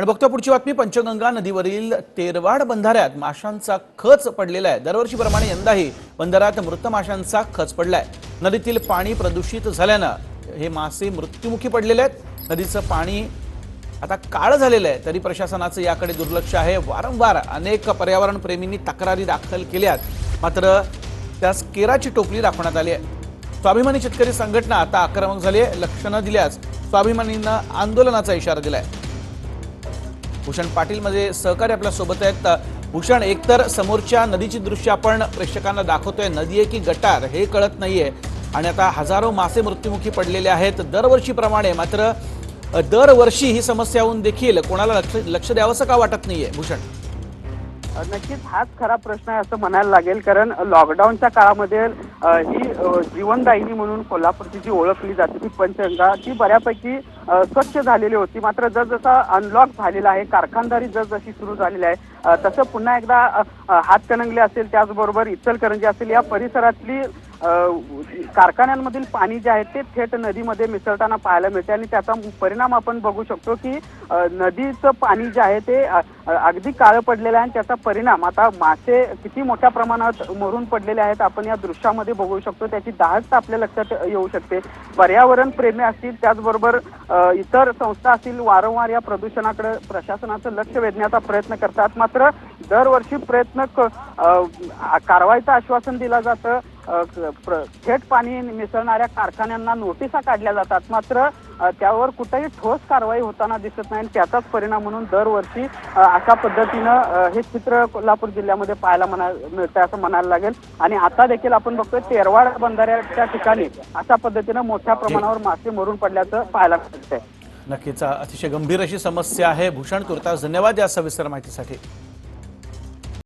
आणि बघतो पुढची बातमी. पंचगंगा नदीवरील तेरवाड बंधाऱ्यात माशांचा खच पडलेला आहे. दरवर्षीप्रमाणे यंदाही बंधाऱ्यात मृत माशांचा खच पडलाय. नदीतील पाणी प्रदूषित झाल्यानं हे मासे मृत्युमुखी पडलेले आहेत. नदीचं पाणी आता काळ झालेलं आहे. तरी प्रशासनाचं याकडे दुर्लक्ष आहे. वारंवार अनेक पर्यावरण प्रेमींनी तक्रारी दाखल केल्यात. मात्र त्यास केराची टोपली दाखवण्यात आली आहे. स्वाभिमानी शेतकरी संघटना आता आक्रमक झाली आहे. लक्ष न दिल्यास स्वाभिमानींना आंदोलनाचा इशारा दिलाय. भूषण पाटील मध्ये सहकारी आपल्यासोबत आहेत. भूषण एकतर समोरच्या नदीची दृश्य आपण प्रेक्षकांना दाखवतोय. नदी आहे की गटार हे कळत नाहीये. आणि आता हजारो मासे मृत्युमुखी पडलेले आहेत. दरवर्षीप्रमाणे मात्र दरवर्षी ही समस्या होऊन देखील कोणाला लक्ष लक्ष द्यावंसं का वाटत नाहीये? भूषण. नक्कीच हाच खरा प्रश्न आहे असं म्हणायला लागेल कारण लॉकडाऊनच्या काळामध्ये ही जीवनदायिनी म्हणून कोल्हापूरची जी ओळखली जाते ती पंचगंगा ती बऱ्यापैकी स्वच्छ झालेली होती. मात्र जसजसा अनलॉक झालेला आहे कारखानदारी जसजशी सुरू झालेली आहे तसं पुन्हा एकदा हातकणंगले असेल त्याचबरोबर इचलकरंजी असेल या परिसरातली कारखान्यांमधील पाणी जे आहे ते थेट नदीमध्ये मिसळताना पाहायला मिळते आणि त्याचा परिणाम आपण बघू शकतो की नदीचं पाणी जे आहे ते अगदी काळं पडलेलं आहे आणि त्याचा परिणाम आता मासे किती मोठ्या प्रमाणात मरून पडलेले आहेत आपण या दृश्यामध्ये बघू शकतो. त्याची दाहकता आपल्या लक्षात येऊ शकते. पर्यावरण प्रेमी असतील त्याचबरोबर इतर संस्था असतील वारंवार या प्रदूषणाकडे प्रशासनाचं लक्ष वेधण्याचा प्रयत्न करतात. मात्र दरवर्षी प्रयत्न क- कारवाईचं आश्वासन दिलं जातं. थेट पाणी मिसळणाऱ्या कारखान्यांना नोटिसा काढल्या जातात. मात्र त्यावर कुठेही ठोस कारवाई होताना दिसत नाही आणि त्याचाच परिणाम म्हणून दरवर्षी अशा पद्धतीनं हे चित्र कोल्हापूर जिल्ह्यामध्ये पाहायला म्हणा मिळतं असं म्हणायला लागेल. आणि आता देखील आपण बघतोय तेरवाड बंधाऱ्याच्या ठिकाणी अशा पद्धतीनं मोठ्या प्रमाणावर मासे मरून पडल्याचं पाहायला मिळतंय. नक्कीच. अतिशय गंभीर अशी समस्या आहे. भूषण तुर्तास धन्यवाद या सविस्तर माहितीसाठी.